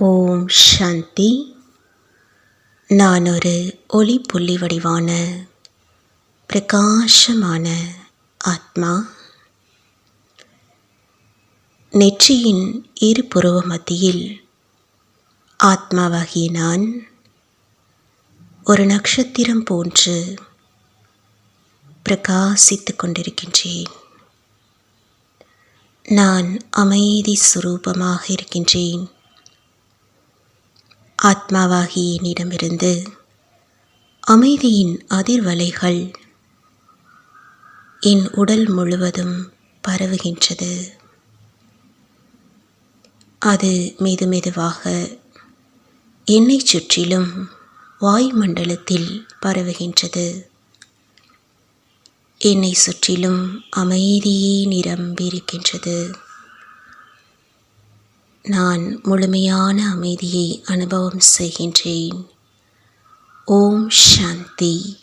ஓம் சாந்தி. நான் ஒரு ஒளி புள்ளி வடிவான பிரகாசமான ஆத்மா. நெற்றியின் இரு புருவ மத்தியில் ஆத்மாவாகிய நான் ஒரு நட்சத்திரம் போன்று பிரகாசித்து கொண்டிருக்கின்றேன். நான் அமைதி சுரூபமாக இருக்கின்றேன். ஆத்மாவாகிய என்னிடமிருந்து அமைதியின் அதிர்வலைகள் என் உடல் முழுவதும் பரவுகின்றது. அது மெது மெதுவாக என்னைச் சுற்றிலும் வாயுமண்டலத்தில் பரவுகின்றது. என்னை சுற்றிலும் அமைதியே நிரம்பியிருக்கின்றது. நான் முழுமையான அமைதியை அனுபவம் செய்கின்றேன். ஓம் சாந்தி.